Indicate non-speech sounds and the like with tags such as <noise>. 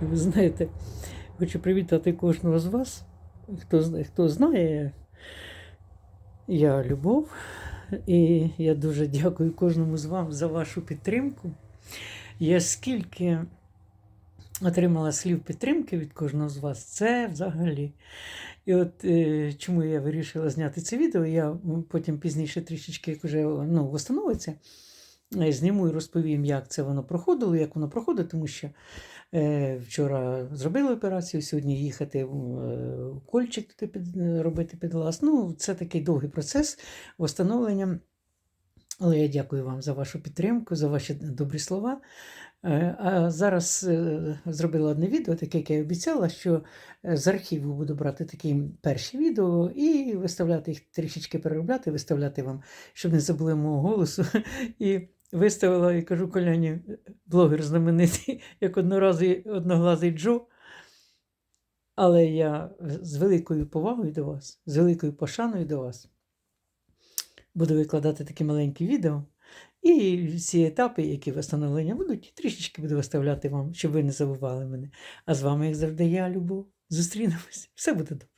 Ви знаєте, хочу привітати кожного з вас. Хто, хто знає, я Любов, і я дуже дякую кожному з вам за вашу підтримку. Я скільки отримала слів підтримки від кожного з вас, це взагалі. І от е, чому я вирішила зняти це відео, я потім пізніше трішечки, як вже ну, встановиться, зніму і розповім, як це воно проходило, як воно проходить, тому що е, вчора зробили операцію, сьогодні їхати е, кольчик туди під, е, робити під лаз. Ну, це такий довгий процес встановлення. Але я дякую вам за вашу підтримку, за ваші добрі слова. Е, А зараз е, зробила одне відео, таке, як я обіцяла, що е, з архіву буду брати такі перші відео і виставляти їх трішечки переробляти, виставляти вам, щоб не забули мого голосу. <laughs> І виставила і кажу Коляні, блогер знаменитий, <laughs> як одноразовий одноглазий Джо. Але я з великою повагою до вас, з великою пошаною до вас буду викладати такі маленькі відео. І всі етапи, які встановлення будуть, трішечки буду виставляти вам, щоб ви не забували мене. А з вами, як завжди, я, Любов. Зустрінемось. Все буде добре.